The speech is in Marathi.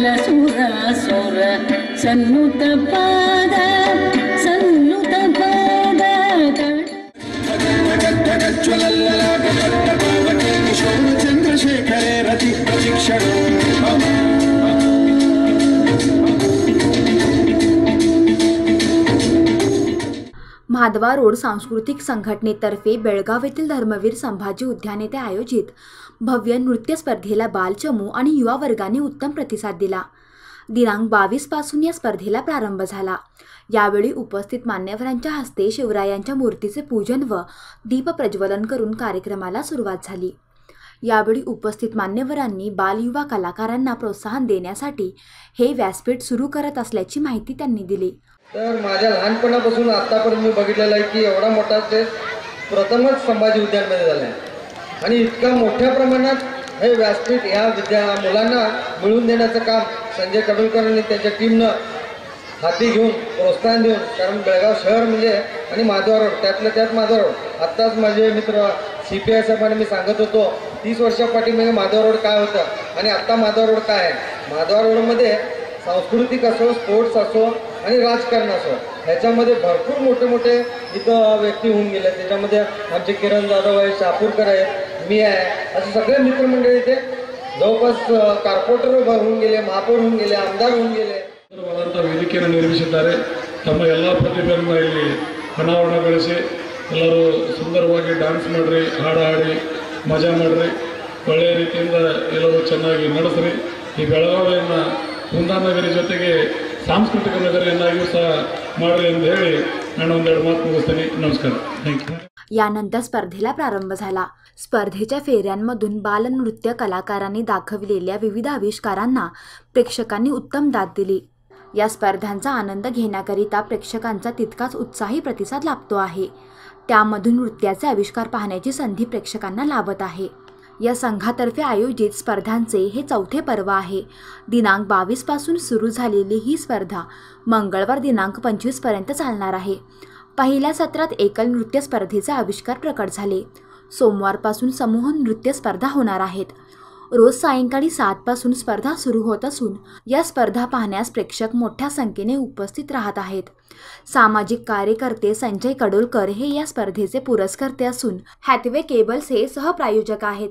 सुर माधवा रोड सांस्कृतिक संघटनेतर्फे बेळगाव येथील धर्मवीर संभाजी उद्याने ते आयोजित भव्य नृत्य स्पर्धेला बालचमू आणि युवा वर्गाने उत्तम प्रतिसाद दिला. दिनांक बावीसपासून या स्पर्धेला प्रारंभ झाला. यावेळी उपस्थित मान्यवरांच्या हस्ते शिवरायांच्या मूर्तीचे पूजन व दीप प्रज्वलन करून कार्यक्रमाला सुरुवात झाली. यावेळी उपस्थित मान्यवरांनी बालयुवा कलाकारांना प्रोत्साहन देण्यासाठी हे व्यासपीठ सुरू करत असल्याची माहिती त्यांनी दिली. तर माझ्या लहानपणापासून आतापर्यंत मी बघितलेलं आहे की एवढा मोठा ते प्रथमच संभाजी उद्यानमध्ये झाला. आहे आणि इतक्या मोठ्या प्रमाणात हे व्यासपीठ ह्या विद्या मुलांना मिळवून देण्याचं काम संजय कडुलकरांनी त्यांच्या टीमनं हाती घेऊन प्रोत्साहन देऊन कारण बेळगाव शहर म्हणजे आणि माधवा रोड त्यातल्या त्यात माधवा रोड. आत्ताच माझे मित्र सी पी आय साहेबांनी मी सांगत होतो तीस वर्षापाटी म्हणजे माधव रोड काय होतं आणि आत्ता माधव रोड काय आहे? माधवा रोडमध्ये सांस्कृतिक असो स्पोर्ट्स असो आणि राजकारण असो ह्याच्यामध्ये भरपूर मोठे मोठे इथं व्यक्ती होऊन गेले. त्याच्यामध्ये आमचे किरण जाधव आहे शापूरकर आहेत मी आहे असे सगळे मित्रमंडळी इथे जवळपास कार्पोरेटर होऊन गेले महापौर होऊन गेले आमदार होऊन गेले ಸುಂದರವಾದಂಥ ವೇದಿಕೆಯನ್ನು ನಿರ್ಮಿಸಿದ್ದಾರೆ ತಮ್ಮ ಎಲ್ಲ ಪ್ರತಿಭೆಯನ್ನು ಇಲ್ಲಿ ಅನಾವರಣಗೊಳಿಸಿ ಎಲ್ಲರೂ ಸುಂದರವಾಗಿ ಡ್ಯಾನ್ಸ್ ಮಾಡಿರಿ ಹಾಡು ಹಾಡಿ ಮಜಾ ಮಾಡಿರಿ ಒಳ್ಳೆಯ ರೀತಿಯಿಂದ ಎಲ್ಲರೂ ಚೆನ್ನಾಗಿ ನಡೆಸ್ರಿ ಈ ಬೆಳಗಾವಿಯನ್ನು ಕುಂದಾನಗರಿ ಜೊತೆಗೆ ಸಾಂಸ್ಕೃತಿಕ ನಗರಿಯನ್ನಾಗಿಯೂ ಸಹ ಮಾಡಿರಿ ಅಂತ ಹೇಳಿ यानंतर स्पर्धेला प्रारंभ झाला. स्पर्धेच्या फेऱ्यांमधून बालनृत्य कलाकारांनी दाखविलेल्या विविध आविष्कारांना प्रेक्षकांनी उत्तम दाद दिली. या स्पर्धांचा आनंद घेण्याकरिता प्रेक्षकांचा तितकाच उत्साही प्रतिसाद लाभतो आहे. त्यामधून नृत्याचे आविष्कार पाहण्याची संधी प्रेक्षकांना लाभत आहे. या संघातर्फे आयोजित स्पर्धांचे हे चौथे पर्व आहे. दिनांक बावीसपासून सुरू झालेली ही स्पर्धा मंगळवार दिनांक पंचवीसपर्यंत चालणार आहे. पहिल्या सत्रात एकल नृत्य स्पर्धेचे आविष्कार प्रकट झाले. सोमवारपासून समूह नृत्य स्पर्धा होणार आहेत. रोज सायंकाळी सातपासून स्पर्धा सुरू होत असून या स्पर्धा पाहण्यास प्रेक्षक मोठ्या संख्येने उपस्थित राहत आहेत. सामाजिक कार्यकर्ते संजय कडोलकर हे या स्पर्धेचे पुरस्कर्ते असून हॅथवे केबल्स हे सहप्रायोजक आहेत.